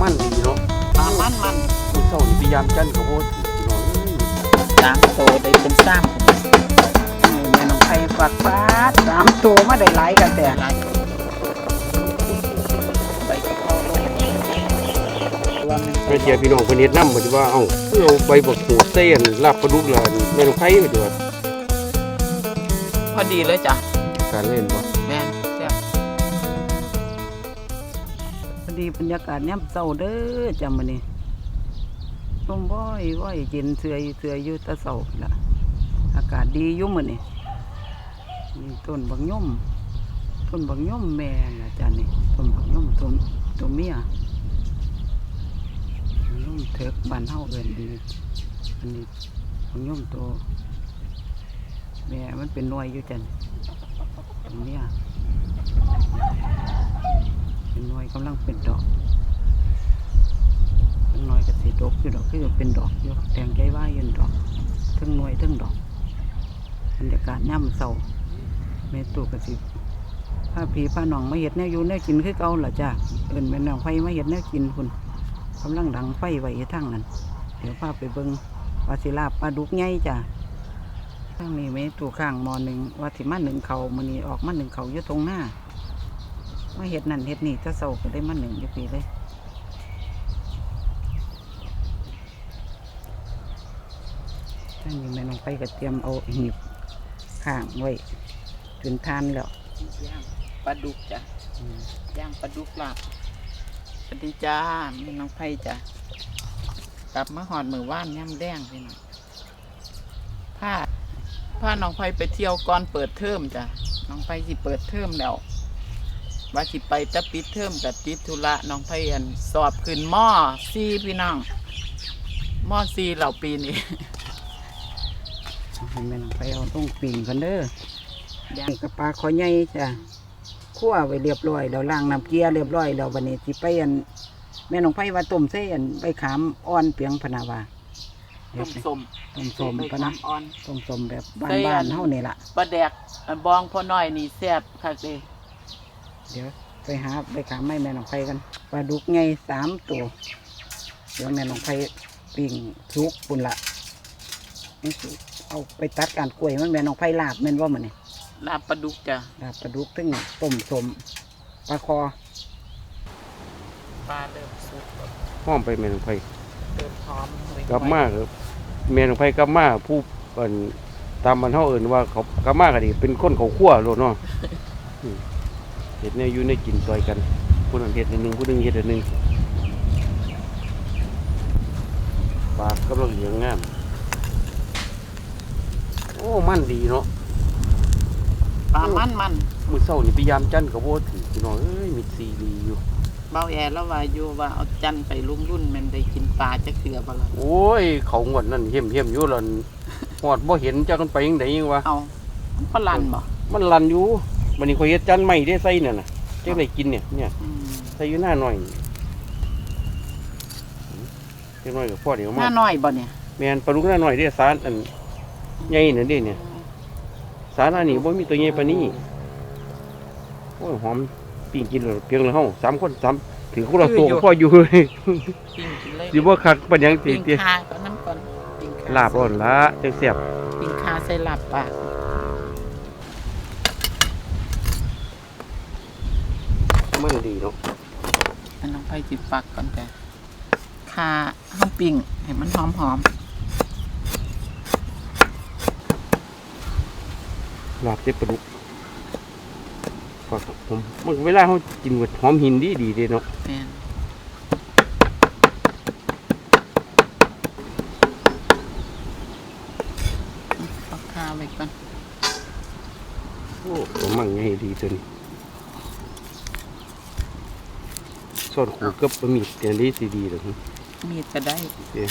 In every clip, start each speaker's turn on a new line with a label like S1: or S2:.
S1: มันดีเนาะ
S2: ปลามันมัน
S1: มื้อเช้านี่พยายามจันกับโบถือพี่น้องเอ้ย
S2: สามโตได้เป็นสาม
S3: นี่แม่น้องไผ่ฝักฟาดสามตัวมาได้หลายกันแต่
S2: หลายใบกะเพราลงว่ามัน
S1: แม่เจียพี่น้องเพิ่นเฮ็ดนำบ่ที่ว่าเอ้าคือเอาใบบักหูดใส่อันลาบปลาดุกแล้วแม่นองไผไปด้วย
S2: พอดีเลยจ้ะ
S1: การเล่นบ่
S2: บ
S3: รรยากาศย่ำเศร้าเด้อจำมานี่ต้มบ่อยบ่อยเย็นเสือยเสืออยู่ตะเศร้าล่ะอากาศดียู่มื้อนี่นี่ต้นบักย่มต้นบักย่มแม่นะจ้ะนี่ต้นบักย่มต้นตัวเมียย่มเถิกบานเฮาเอิ้นดีอันนี้บักย่มตัวแม่มันเป็นหน่วยอยู่จ้ะนี่ตัวเมีย เป็นน่วยกำลังเป็นดอกเป็นหน่วยกับสีดกอยู่ดอกคือเป็นดอกอยู่แตงใจว่าอยืนดอกทั้งน่วยทั้งดอกบรรยากาศย่ำเศร้าแม่ตู่กับสิผ้าผีผ้าหนองมาเห็ดแนวอยู่แนวกินคือเก่าล่ะจ้าเอินแม่นองไฟมาเห็ดแนวกินคุณกำลังดังไฟไว้ทั้งนั้น เดี๋ยวพาไปเบิ้งวาสิลาปลาดุกใหญ่จ้าทั้งนี้แม่ตู่ข้างมอหนึ่งวาสิมาหนึ่งเขามันนี้ออกมาหนึ่งเขาอยู่ตรงหน้า มาเห็ดนั่นเห็ดนี่ถ้าเศร้าก็ได้มาหนึ่งอยู่ปีเลยท่านอยู่แม่น้องไปก็เตรียมเอาหีบข้างไว้จนทานแล้ว
S2: ย่างปลาดุกจ้ะย่างปลาดุกลาบสวัสดีจ้าแม่น้องไผ่จ้ะกลับมาหอดมือว่านย่ำแดงพี่น้องพาพาน้องไผ่ไปเที่ยวก่อนเปิดเทอมจ้ะน้องไผ่สิเปิดเทอมแล้ว ว่าสิไปแตะปิดเทอมกับติดธุระน้องไผ่อันสอบขึ้นมอซีพี่น้องมอซีเหล่าปีนี้
S3: ให้แม่น้องไปเอาต้องปิ่งกันเด้อย่างกับปลาคอใหญ่จ้ะคั่วไว้เรียบร้อยแล้วล้างน้ำเกลือเรียบร้อยแล้ววันนี้สิไปอันแม่น้องไผว่าต้มเส้นใบขามอ่อนเปียงพะนาวาเดี๋ย
S2: ต้
S3: ว
S2: ม
S3: ไป
S2: สม
S3: ต้มสม
S2: ไป
S3: ปะนะ
S2: ทำอ่อน
S3: ต้มสมแบบ
S2: ใส่อั
S3: บ้าน
S2: น
S3: ๆเฮานี่ล่ะ
S2: ปลาแดกอันบองพอน้อยนี่แซ่บคักเด้
S3: เดี๋ยวไปหาใบขามให้แม่น้องไผกันปลาดุกใหญ่สามตัว เดี๋ยวแม่น้องไผปิ้งทุกปุ่นละนี่สิเอาไปตัดการกล้วยมันแม่น้องไผลาบแม่นว่ามันนี่
S2: ลาบปลาดุกจ้ะ
S3: ลาบปลาดุกถึงต้มสมปลาคอ
S2: ปลาเริ่มสุก
S1: หอมไปแม่นองไผ
S2: เริ่มหอมเลย
S1: กลับมาครับแม่นองไผกลับมาผู้เอิ้นตามมันเฮาเอิ้นว่าเขากลับมาก็ดีเป็นคนเขาคั่วโลดเนาะอืม เฮ็ดแนวอยู่ในกินซอยกันผู้นั้นเฮ็ดอันหนึงผู้หนึงเฮ็ดอันหนึงปลากำลังเหลืองงามโอ้มันดีเนาะ
S2: ปลามันมัน
S1: มื้อเช้านี่พยายามจันกับโบถือพี่น้องเอ้ยมีซีดีอยู่
S2: เบาแอแล้วว่าอยู่ว่าเอาจันไปลุงรุ่นแมันได้กินปลาจะเกลือบ่ล่ะ
S1: โอ้ย เขางวดนั่นเฮี้ยมเฮี้ยมอยู่แล้วหอดบ่เห็นจักกันไปยังไดยังวะ
S2: เอามันก็ลันบ่
S1: มันลันอยู่ วันนี้ข่อยเฮ็ดจันไม่ได้ใส่เนี่ยน่ะจังได้กินเนี่ยเนี่ย
S2: อืม
S1: ใส่อยู่หน้าหน่อยจังน้อยก็พอเดี๋ยว
S2: ห
S1: มา
S2: น้าน้อยบ่เนี่ย
S1: แม่นปลาลูกหน้าหน่อยได้สารอันใหญ่นั่นเด้เนี่ยสารอันนี้บ่มีตัวใหญ่ปานนี้โอ้ยหอมปิ้งกินแล้วเพียงแล้วเฮาสามคนสามถือคนละตัวก็พออยู่เลย
S2: ปิ้งกินเลย
S1: สิบ่คักปานหยังติ
S2: ปิ้ง
S1: ติ
S2: คาก็น้ำก่อนปิ้งค
S1: ลาบร้อนละจังแซ่บ
S2: ปิ้งคาใส่ลาบปลา
S1: มันดีเนาะ
S2: อันน้องไปจิปักก่อนจ้ะคาห้องปิ้งให้มันหอมหอม
S1: ลาบเต็ดปลาดุกก็ผมมันเวลาเขากินกับหอมหินดีดีเด้เนาะ
S2: ๆแม่นเอาคาไว้ก่อน
S1: โอ้ตัวมั่งไงดีตัวนี้ ซ่อนขูกับบะหมี่เตียนดีสีดีเลย
S2: มีดก็ได้
S1: เดี๋ยว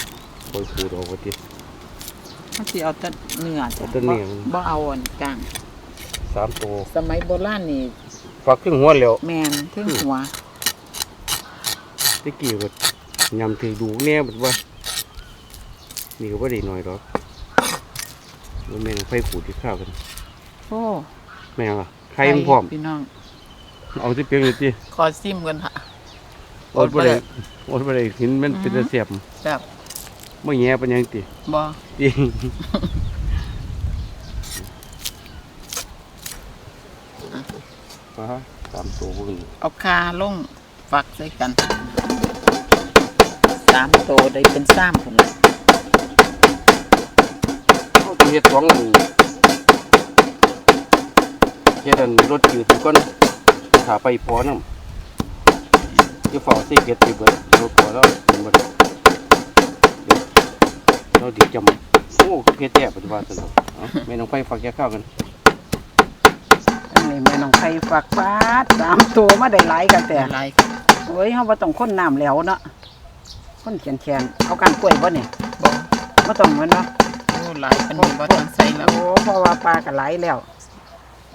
S1: คอยขูดออกว่าที
S2: ถ้าสิเอาแต่เนื้อจ้ะ
S1: เอาแต่เนื้อ
S2: บ่บ่เอาอันกลาง
S1: สามตัว
S2: สมัยโบราณนี่
S1: ฝักครึ่งหัวแล้ว
S2: แมนถึงหัว
S1: ตะกี้ก็ยำถือดูแน่แบบว่านี่ก็ว่าได้หน่อยหรอกแล้วแม่งไฟขูดที่ข้าวกัน
S2: โอ้
S1: แม่งอะไข่มันพร้อม
S2: พี่น้อง
S1: เอาที่เพียงเลยที
S2: ขอซิมกันค่ะ
S1: อดบ่ได้อดบ่ได้กินมันเป็นตะเสียบ
S2: แบบ
S1: บ่แย่ปานหยังติ
S2: บ่
S1: ติอ่าฮะตามตัวพวกนี้
S2: เอาคาลงฝักใส่กันสามโตได้เป็นสามคนละ
S1: เขาต้องเฮ็ดสองอันเฮ็ดอันรถจืดก่อนถ้าไปพอน้ำ จะเฝ้าสิเก็ดไปเบิดรถพอแล้วกินบ่ได้เดี๋ยวเราดิจำโอ้เฮ็ดแย่ปฏิบัติซั่นเนาะเอาแม่น้องไฟฝากแกข้าวกัน
S3: อันนี้แม่น้องไผ่ฝักฟาดสามตัวมาได้หลายกันแต่
S2: หลาย
S3: โอ้ยเฮาบ่ต้องค้นน้ำแล้วเนาะค้นแขนๆเอาการกล้วยบ่เนี่ย
S2: บ่
S3: บ่ต้องเหมือนเนาะ
S2: โอ้หลายปานนี้บ่ต้องใส่แล้ว
S3: โอ้เพราะว่าปลาก็หลายแล้ว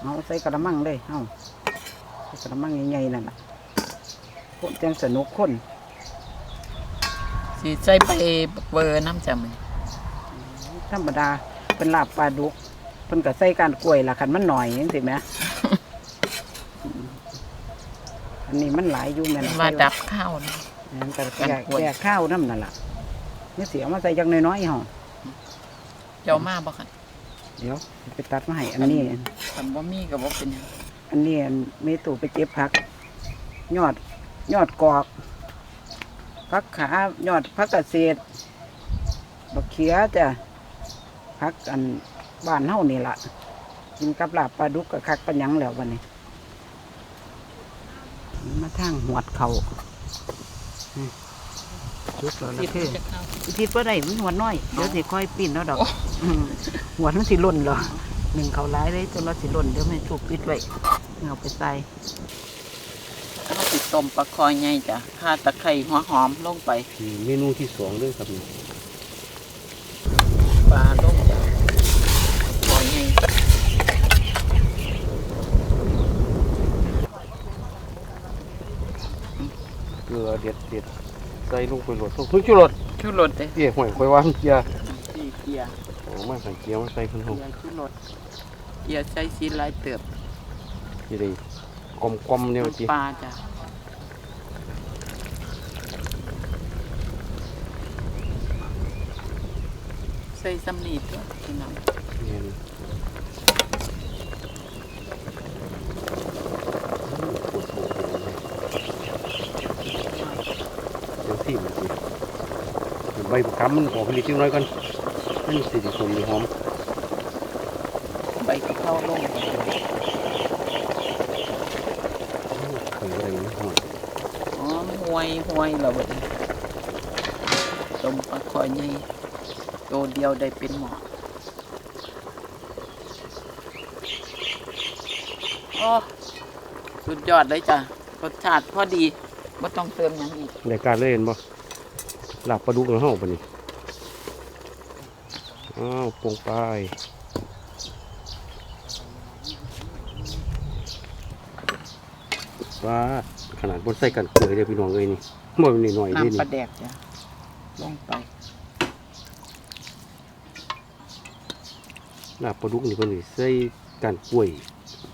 S3: เอาใส่กระมังเลย เอาใส่กระมังใหญ่ๆนั่นน่ะ คนจังสนุกคน
S2: สิใส่ไปเบอร์น้ำจำมัน
S3: ธรรมดาเป็นลาบปลาดุกเพิ่นก็ใส่การกล้วยล่ะคันมันหน่อยจังซี่แหมอันนี้มันหลายอยู่แม่น
S2: ว่าดับข้าวนะ
S3: มันก็
S2: การ
S3: แก่
S2: กล้วย
S3: แก่ข้าวน้ำนั่นล่ะนี่เสียมาใส่จักน้อยๆห่อ
S2: เจ้ามาบ่คัน
S3: เดี๋ยวไปตัดมาให้อันนี้
S2: คันบ่มีก็บ่เป็นหยัง
S3: อันนี้อันเมตูไปเก็บผัก ยอด ยอดกอกผักขายอดผักเกษตรบักเขียจ้ะผักอันบ้านเฮานี่ล่ะกินกับลาบปลาดุกกับคักปัญญังแล้ววันนี้ มาทางหวดเขาอืมจุกแล้ว
S2: คิ
S3: นะ
S2: ด
S3: คือ
S2: จะเข้า
S3: ทิศว่าได้มันหัวน้อย เดี๋ยวสิค่อยปีนแล้วดอกมหัวมันสิล่นเหรอหนึ่งเขาร้ายเลยจนเราสิล่นเดี๋ยวไม่ถูกปิดไว้เอาไปใส่
S2: เอา สิต้มปลาคอยใหญ่จ้ะข่าตะไคร้หัวหอมลงไป
S1: นี่เมนูที่สองเด้อครับนี่
S2: ปลาลงจ้ะคอยใหญ่
S1: เกลือเด็ดเด็ดใส่ลงไปโหลดทุกทุกชุรส
S2: ชูรสเด้
S1: เกี่ยห่วยไปวางเกียร์
S2: สีเกียร์
S1: โอ้มาใส่เกียร์มาใส่คนห
S2: เกี
S1: ก
S2: ยร์ชูรสเกียร์ใส่สีลายเติบ
S1: ยี่ดีกลมกลมๆเนี่ยจี
S2: ปลาจ้ะ ใส่สำนีตัวพี่น้อง
S1: เนี่ยเดี๋ยวสิมันสิใบมะขามมันออกผลิตน้อยก่อนมันสิสมหอม
S2: ใบกะเพราลง
S1: เคยอะไรนี่หอม
S2: อ๋อห่วยห่วยแล้วเบิดต้มปลาคอยใหญ่ ตัวเดียวได้เป็นหมอโอ้สุดยอดเลยจ้ะรสชาติพอดีไม่ต้องเติมหยังอีก
S1: ในการเล่นบ่หลับปลาดุกแล้วเฮาปะนี่อ้าวปงไปว่าขนาดบนใส่กันเกลือเด้อพี่น้องเอ้ยนี่บ่เป็นหน่อยๆเด้
S2: น้ำป
S1: นี่
S2: ลาแดกจ้ะลงไป
S1: หลับปลาดุกนี่เพิ่นสิใส่กันกล้วย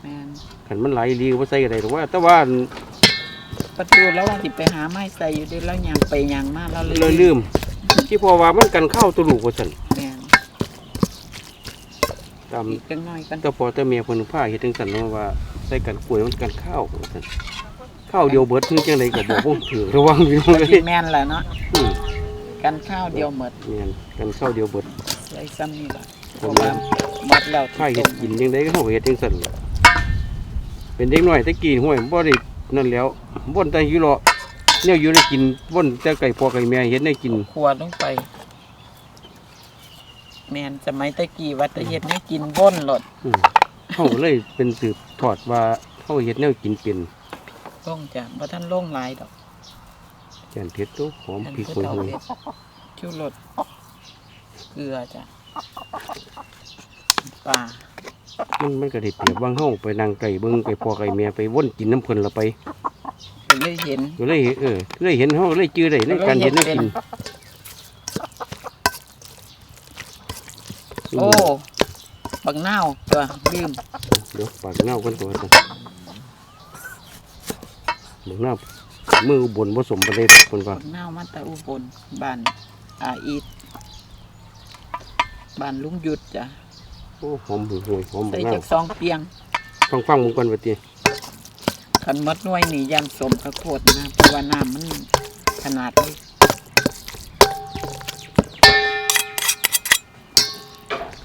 S2: แมน
S1: คันมันไหลดีก็บ่ใส่ก็ได้แต่ว่า แต่ว่า
S2: ประตูแล้วว่าสิไปหาไม้ใส่อยู่เด้แล้วยังไปยังมาแล้ว
S1: เลยลืม ที่พอว่ามันกันเข้าตัวลูกว่าซั่น
S2: แมน
S1: ตาม
S2: อีกจังน้อยกัน
S1: แต่พอแต่เมียเพิ่นพาเฮ็ดจังซั่นเนาะว่าใส่กันกล้วยมันกันข้าวว่าซั่นข้าวเดียวเบิดคือจังไดก็บอกบ่ถือระวังพี่น้อง
S2: ก็
S1: เอ้
S2: สิ
S1: ย
S2: แม่นแหละเนาะ
S1: อืม
S2: กันข้าวเดียวหมด
S1: แม่นกันข้าวเดียวเบิด
S2: ใส่ซ้ำนี่ล่ะเพ
S1: ผม
S2: ราะว่า
S1: ว่า
S2: ห มดแล้ว
S1: ถ้าเฮ็ดกินจังไดก็เฮาก็เฮ็ดจังซั่นล่ะเป็นเด็กน้อยแตะกี้ห้วยบ่ได้นั่นแล้วบ่นแต่อยู่รอแนวอยู่ได้กินบ่นแต่ไก่พ่อไก่แม่เฮ็ดได้กิน
S2: ขวดลงไป แมนสมัยตะกี้วัดตะเฮ็ดให้กินว่นหลด
S1: อืมเฮาเลยเป็นสืบทอดว่าเฮาเฮ็ดแนวกินเป็น
S2: ลงจ้ะบ่ท่านลงหลายดอก
S1: แกนเผ็ดตัวหอม
S2: อัน
S1: พริก
S2: คือ
S1: โหย
S2: เท่าเด็ดชูรสเกลือจ้ะ ปลา
S1: ๆมันมันก็ได้เปรียบว่างเฮาไปนั่งไก่เบิ่งไก่พ่อไก่แม่ไปวนกินน้ำเพิ่นละไป
S2: ก็เลยเห็น
S1: ก็เลยเออเลยเห็นเฮาก็เลยจื้อได้ในการเห็นแนวกิน
S2: โอ้บักนาวตัวลืม
S1: เดี๋ยวปากเน่ากันก่อนนะบักเน่ามืออุบนผสมประเด็ดคนว่า
S2: เน่ามาแต่อุบลบ้านอาอีดบ้านลุงหยุดจ้ะ
S1: โอ้หอมหืห่วยหอม
S2: ใส่
S1: มาก
S2: จากสองเปียง
S1: ฟังฟังมึงก่อนว่าติ
S2: ขันมดหน่วยนี่ยันสมข้าวโพดนะเพราะว่าน้ำมันขนาดนี้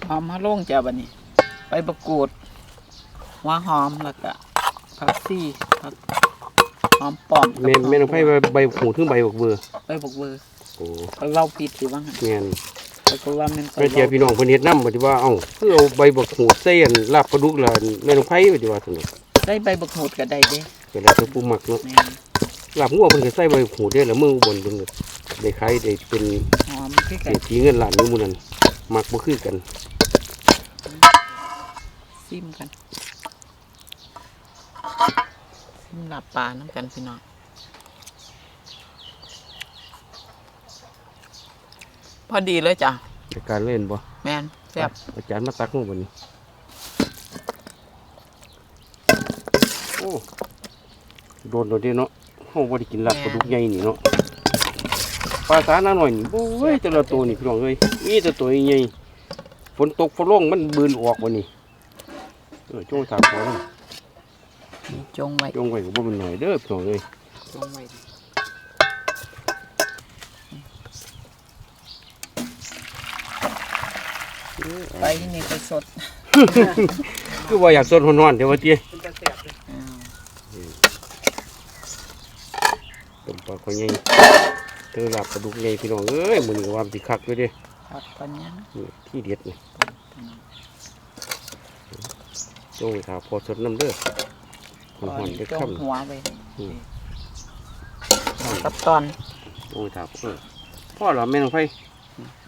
S2: หอมมะโล่งจ้ะบันนี้ไปประกูดหัวหอมแล้วก็ผักซี่ผักหอมปอมกับ
S1: แม่นแม่นเอาไผใบใบหูถึงใบบักเบือ
S2: ไปบกเบอร์
S1: โอ้
S2: ไปเล่าผิดหรือว่าไง
S1: แม่น
S2: ไปก็ว่ามัน
S1: ไปเทียพี่น้องเพิ่นเฮ็ดนำบ่ที่ว่าเอ้าคือเอาใบบักหูใส่อันลาบปลาดุกล่ะแม่นเอาไผบ่ที่ว่าซั่นน่ะ
S2: ได้ใบบักโหดก็ได้เด้
S1: ก็แล้วแต่ผู้มักเนาะ
S2: แม่น
S1: ลาบงัวเพิ่นก็ใส่ใบบักหูได้แล้วมืออุบนเพิ่นก็ได้ขายได้เป็น
S2: หอมคือกั
S1: เศร
S2: น
S1: ษฐีเงินล้านอยู่หมู่นั้นมักบ่คือกัน
S2: ซิมกันซิมหลับปลาน้ำกันพี่น้อง พอดีเลยจ้ะ
S1: ในการเล่นบ่
S2: แมนแซ่บ
S1: อาจารย์มาตักมาบ่นี้โอ้โดนโดนเด้เนาะเฮาบ่ได้กินลาบปลาดุกใหญ่นี่เนาะปลาสาหน้าหน่อยนี่โอ้ยแต่ละตัวนี่พี่น้องเอ้ยมีแต่ตัวใหญ่ฝนตกฝนลงมันบืนออกบ่นี่เออจงถามขอมัน
S2: จงไว้
S1: จงไว้ก็บ่เป็นหน่อยเด้อพี่น้องเอ้ย
S2: จงไว้ ไปนี่ไปสด
S1: คือว่าอยากสดฮ้อนๆเดี๋ยวว่าติ
S2: อ้าว
S1: ต้มปลาคอใหญ่เจอลาบปลาดุกใหญ่พี่น้องเอ้ยมื้อนี้ก็ว่ามันสิคักอยู่เด้
S2: ผักปันยัง
S1: นี่ที่เด็ดนี่จงถาพอสดน้ำเด้อห
S2: ก่อ
S1: อน
S2: น
S1: ๆเด็ด
S2: จง
S1: ค่ำ
S2: หัวไป
S1: อืม
S2: กับตอน
S1: จงถาเออพ่อเหรอแม่น้องไฟ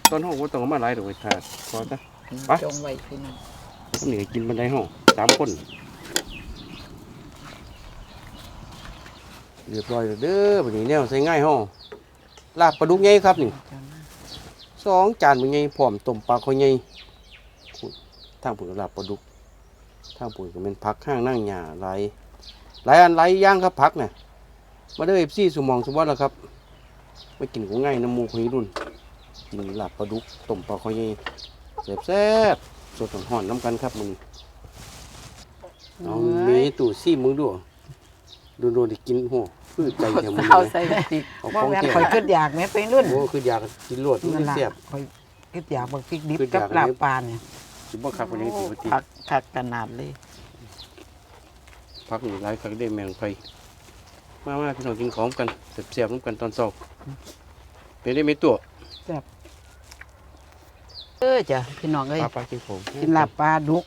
S1: ตอนห้องว่าต้องเอามาหลายดอกไว้ถาดพอจ้ะ ไป
S2: จงไว้พี่น้อง
S1: ผมนี่ก็กินบันไดห้องสามคนเรียบร้อยแล้วเด้อบัดนี้แนวใส่ง่ายห้องลาบปลาดุกใหญ่ครับนี่
S2: จำนะ
S1: สองจานเป็นไงพร้อมต้มปลาคอใหญ่ทางปุ๋ยลาบปลาดุกทางปุ๋ยก็เป็นผักข้างนั่งหญ้าหลายหลายอันหลายอย่างครับผักเนี่ยมาเด้อเอฟซีสมองสมบัติแล้วครับไปกินของง่ายน้ำมูกของรุ่น กินลาบปลาดุกต้มปลาคอใหญ่แซ่บๆสดห่อนๆน้ำกันครับมึงเอามีตู่ซี่มึงด้วยดูดูดิกินโหคือใจแถวมึง
S2: เอา
S1: เลย
S2: ใส่พริก
S1: เอาข
S3: ว่า
S1: อง
S3: แม่น
S1: แก่
S3: ข่อยขึ้นอยากแม่ไปรุ่น
S1: โอ้คืออยากกินรวดมัน
S3: นั่นล่ะ
S1: แซ่บ
S3: ข่อยขึ้นอยากบักพริกดิบ
S1: ขึ้นอ
S3: กับ
S1: ยาก
S3: ลาบปลาเนี่ย
S1: สิบ่คักปานนี้สิบ่ติ
S2: ผักผักขนาดเลย
S1: พักนี่หลายครั้งได้แมงไฟมามาพี่น้องกินของกันเสียบๆน้ำกันตอนเช้าเป็นได้ไหมตัว
S3: เออจ้ะพี่น้องเอ้ย
S1: ปลาปลากินของ
S3: กินลาบปลาดุก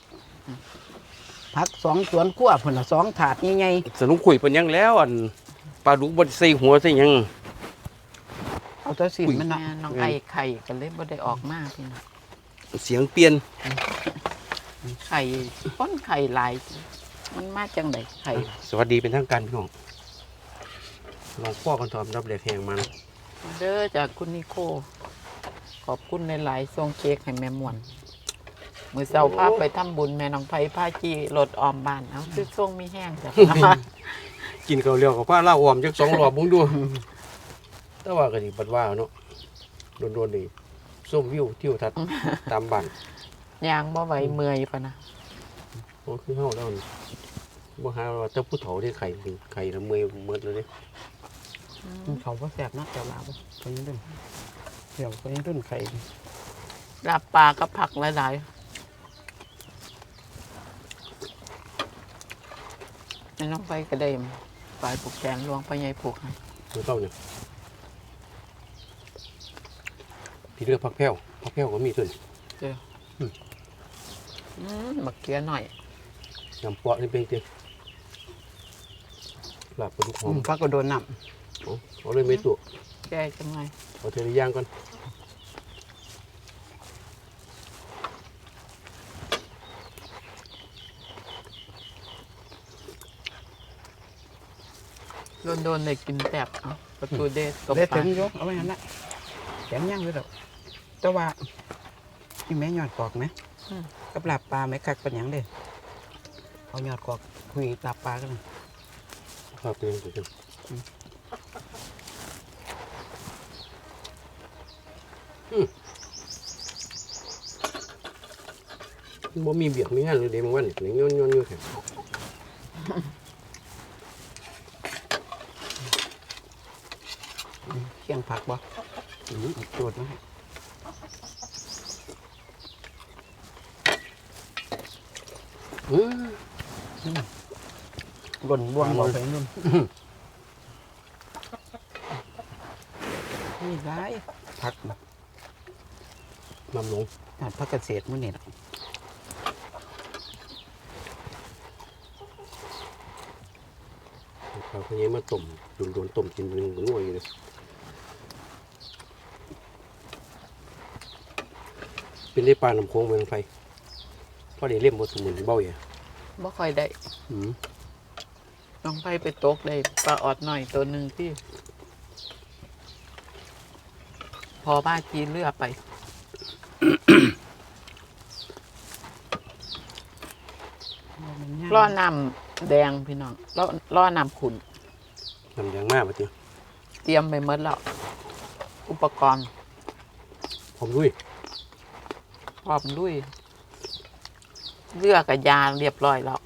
S3: ผักสองสวนขั้วพุ่นละสองถาดใหญ่
S1: สนุกคุยเพิ่นยังแล้วอันปลาดุกบ่ได้ใส่หัวใส่หยัง
S3: ๆเอาแตัวสินมัน
S2: แม่
S3: เนาะ
S2: น้องไอ้ไข่ก็เลยบ่ได้ออกมาพี่น้อง
S1: เสียงเปลี่ยน
S2: ไข่ป้นไข่หลาย มันมาจังไดไข่
S1: สวัสดีเป็นทางการพี่น้องลองพ่อกันทอมรับแดกแหงมัน
S2: เด้อจากคุณนิโค ขอบคุณหลายๆส่งเค้กให้แม่ม่วนมือเสาพาไปทำบุญแม่น้องไผพาจีรถออมบ้านเอาคือส่งมีแห้งจ้ะ
S1: กินข้าวเหลียวกับผ้าล่าอ้อมจักสองรอบบุ้งดูแต่ว่าก็สิบัดว่าเนาะโดนๆนี่ส้มวิวทิวทัศน์ตามบ้าน
S2: ยางบ่ไหวเมื่อยปะนะ
S1: โอ้คือเฮาแล้วนี่บ่หาว่าแต่ผู้เฒ่าได้ไข่ไข่ละเมอยหมดเลยเด้
S3: เขาก็แสบเนาะเจ้าลาบคนนี้รุ่น เดี๋ยวคนนี้รุ่นไข่
S2: รับปลากับผักหลายๆแม่น้องไผก็ได้ปลายผูกแขนหลวงพ่อใหญ่ผูกให้
S1: มื้อเช้าเนี่ยพี่เลือกผักแพ้วผักแพ้วก็มีตัวนี้
S2: อืมบักเกียหน่อย
S1: น้ำเปาะนี่เป็นจังลาบปลาดุกหอม
S3: พักก็โดนน้
S1: เอาเอาเลยไม่ตัว
S2: แก้จังไง
S1: เอาเทระย่างก่อน
S2: โดนๆเลยกินแซ่บเอาประตูเดชตบำ
S3: ได้
S2: ปลา
S3: ถึงอยกเอาไว้นั่นละแข็งย่างเลยดอกแต่ว่านี่แม่ยอดกอกไหมกับลาบปลาไหมคักเป็นหยังเด้เอายอดกอกคุยลาบปลากันนะ
S1: ภาพเป็นจัง บ่มีเบียกมีงานเลยเดมึงว่านี่นี่ย้อนย้อนอยู่แค่
S3: เคียงผักบ่
S1: อืม
S3: โจทย์นะ
S1: อืม
S3: หล่นบ่วงบ่ไปนู่นนี่ร้ผัก
S1: น้ำลง
S3: อ่าผักเกษตรมื้อนี้ล่ะ
S1: เขาพยายามมาต้มโดนโดนๆต้มกินเป็นงัวอยู่เลยเป็นได้ปลาน้ำโค้งเมืองไฟพอได้เล่มบทสมุนเบ้าอย่า
S2: บ่ค่อยได้
S1: อืม
S2: น้องไผไปตกได้ปลาออดหน่อยตัวหนึ่งที่ พอบ้ากีเรือไป
S3: มันยาก
S2: ล่อน้ำแดงพี่น้องล่อล่อน้ำขุน
S1: ทำอย่างมากปะเตี้ย
S2: เตรียมไปหมดแล้ว อุปกรณ์
S1: ผมด้วย
S2: พร้อมด้วยเลือกกับยาเรียบร้อยแล้ว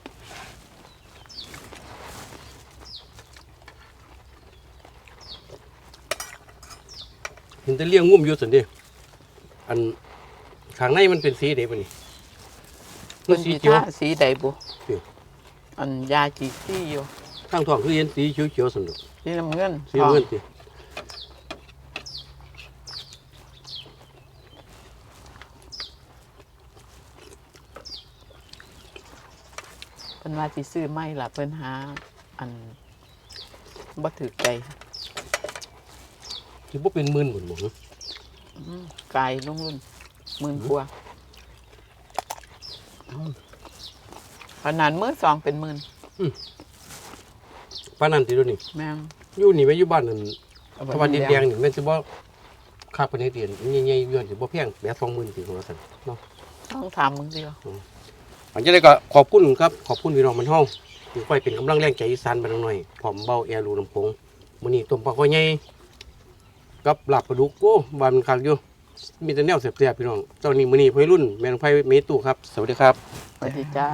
S1: เห็นแต่เลี้ยงงุ่มอยู่สันเดีอันข้างในมันเป็นสีเด็บนี่มั
S2: เพิ่
S1: น
S2: น
S1: สี
S2: สิ
S1: เขียว
S2: ท่าสีใดบุ
S1: เขียว
S2: อันยาจีซี่อยู่
S1: ข้างท้องคือเห็นสีเขียวเขียวๆสันดอก
S2: สีน้ำเงิน
S1: สีน้ำเงินสิ
S2: เพิ่นว่าสิซื้อไม่ล่ะเพิ่นหา อันบ่ถือใจ
S1: ที่บ่เป็นหมื่นหมดหมด
S2: อืมกายลุ่งรุ่นหมื่นกว่า ขนาดมือสองเป็นหมื่น
S1: ป้านนั่นติโดยวนี่
S2: แม่ง
S1: อยู่นี่ไว้อยู่บ้านนั่น
S2: เอาไป
S1: ตะวันดินแดง
S2: เลี้ย
S1: นี่แม่นสิบ่ค่าปานนี้เตียนใหญ่ๆย้อนสิบ่แพงแบบ20,000สิว่าซั่นเนาะ
S2: ต้องถามมึงสิวะ
S1: อันจะได้ก็ขอบคุณครับ ขอบคุณพี่น้องมันเฮาที่คอยเป็นกำลังแรงใจอีสานบ้านหน่อยพร้อมเบาแอร์รูลำโพงมื้อนี้ต้มปลาข้อยใหญ่กับลาบปลาดุกโอ้บานมันคักอยู่มีแต่แนวแซ่บๆพี่น้องเจ้านี้มื้อนี้พี่รุ่นแม่นไผเมตุครับ สวัสดีครับ
S2: สวัสดีจ้า